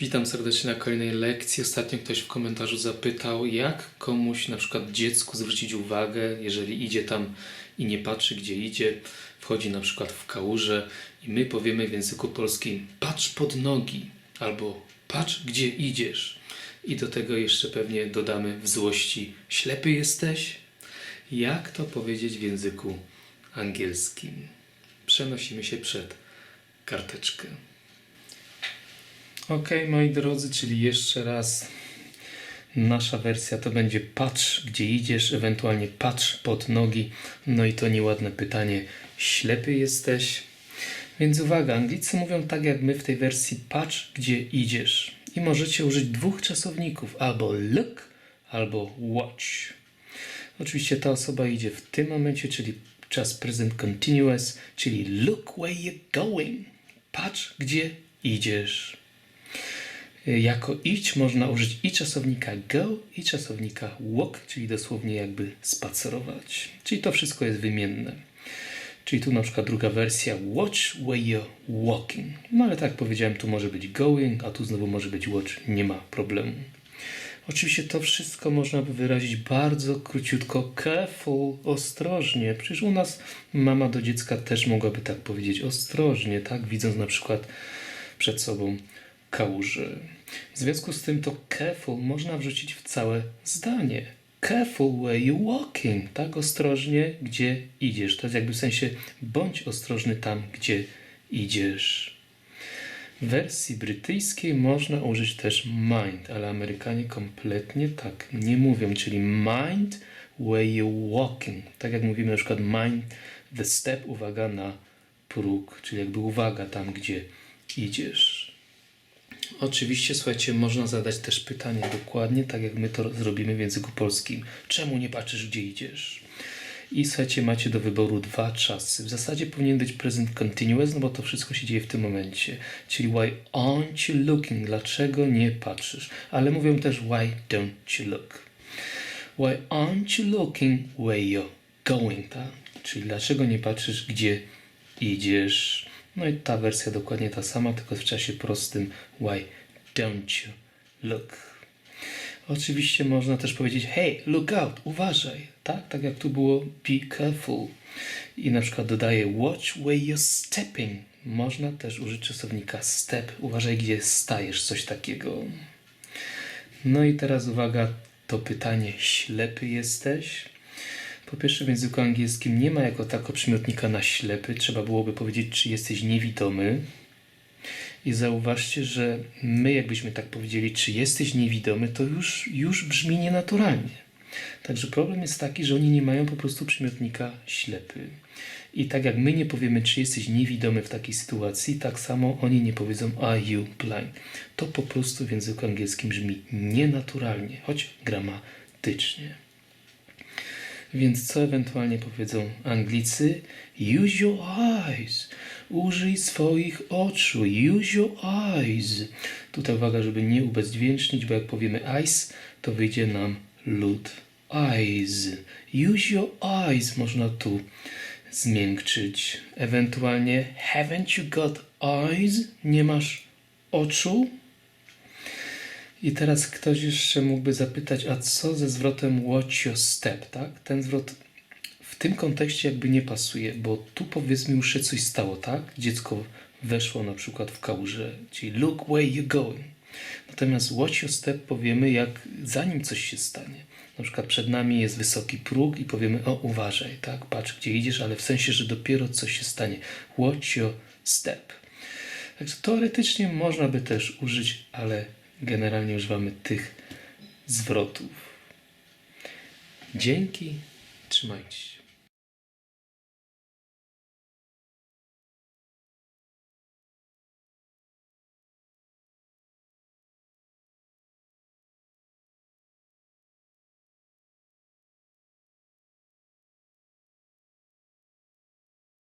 Witam serdecznie na kolejnej lekcji. Ostatnio ktoś w komentarzu zapytał, jak komuś, na przykład dziecku, zwrócić uwagę, jeżeli idzie tam i nie patrzy, gdzie idzie, wchodzi na przykład w kałużę i my powiemy w języku polskim patrz pod nogi albo patrz, gdzie idziesz. I do tego jeszcze pewnie dodamy w złości ślepy jesteś? Jak to powiedzieć w języku angielskim? Przenosimy się przed karteczkę. Ok, moi drodzy, czyli jeszcze raz nasza wersja to będzie patrz gdzie idziesz, ewentualnie patrz pod nogi. No i to nieładne pytanie, ślepy jesteś? Więc uwaga, Anglicy mówią tak jak my w tej wersji patrz gdzie idziesz. I możecie użyć dwóch czasowników, albo look, albo watch. Oczywiście ta osoba idzie w tym momencie, czyli czas present continuous, czyli look where you're going. Patrz gdzie idziesz. Jako idź można użyć i czasownika go, i czasownika walk, czyli dosłownie jakby spacerować. Czyli to wszystko jest wymienne. Czyli tu na przykład druga wersja watch where you're walking. No ale tak jak powiedziałem, tu może być going, a tu znowu może być watch, nie ma problemu. Oczywiście to wszystko można by wyrazić bardzo króciutko, careful, ostrożnie. Przecież u nas mama do dziecka też mogłaby tak powiedzieć, ostrożnie, tak? Widząc na przykład przed sobą kałuży. W związku z tym to careful można wrzucić w całe zdanie. Careful where you walking, tak? Ostrożnie, gdzie idziesz. To jest jakby w sensie bądź ostrożny tam, gdzie idziesz. W wersji brytyjskiej można użyć też mind, ale Amerykanie kompletnie tak nie mówią, czyli mind where you walking. Tak jak mówimy na przykład mind the step, uwaga na próg, czyli jakby uwaga tam, gdzie idziesz. Oczywiście, słuchajcie, można zadać też pytanie dokładnie, tak jak my to zrobimy w języku polskim. Czemu nie patrzysz, gdzie idziesz? I słuchajcie, macie do wyboru dwa czasy. W zasadzie powinien być present continuous, no bo to wszystko się dzieje w tym momencie. Czyli why aren't you looking? Dlaczego nie patrzysz? Ale mówią też why don't you look? Why aren't you looking where you're going? Tak? Czyli dlaczego nie patrzysz, gdzie idziesz? No i ta wersja dokładnie ta sama, tylko w czasie prostym why don't you look? Oczywiście można też powiedzieć hey, look out, uważaj, tak? Tak jak tu było be careful. I na przykład dodaję watch where you're stepping. Można też użyć czasownika step. Uważaj, gdzie stajesz, coś takiego. No i teraz uwaga, to pytanie ślepy jesteś? Po pierwsze w języku angielskim nie ma jako tako przymiotnika na ślepy. Trzeba byłoby powiedzieć, czy jesteś niewidomy. I zauważcie, że my jakbyśmy tak powiedzieli, czy jesteś niewidomy, to już, już brzmi nienaturalnie. Także problem jest taki, że oni nie mają po prostu przymiotnika ślepy. I tak jak my nie powiemy, czy jesteś niewidomy w takiej sytuacji, tak samo oni nie powiedzą are you blind. To po prostu w języku angielskim brzmi nienaturalnie, choć gramatycznie. Więc co ewentualnie powiedzą Anglicy? Use your eyes. Użyj swoich oczu. Use your eyes. Tutaj uwaga, żeby nie ubezdźwięcznić, bo jak powiemy eyes, to wyjdzie nam lud. Eyes. Use your eyes. Można tu zmiękczyć. Ewentualnie haven't you got eyes? Nie masz oczu? I teraz ktoś jeszcze mógłby zapytać, a co ze zwrotem watch your step, tak? Ten zwrot w tym kontekście jakby nie pasuje, bo tu powiedzmy już się coś stało, tak? Dziecko weszło na przykład w kałużę, czyli look where you're going. Natomiast watch your step powiemy, jak zanim coś się stanie. Na przykład przed nami jest wysoki próg i powiemy, o uważaj, tak? Patrz gdzie idziesz, ale w sensie, że dopiero coś się stanie. Watch your step. Także teoretycznie można by też użyć, ale generalnie używamy tych zwrotów. Dzięki, trzymajcie się.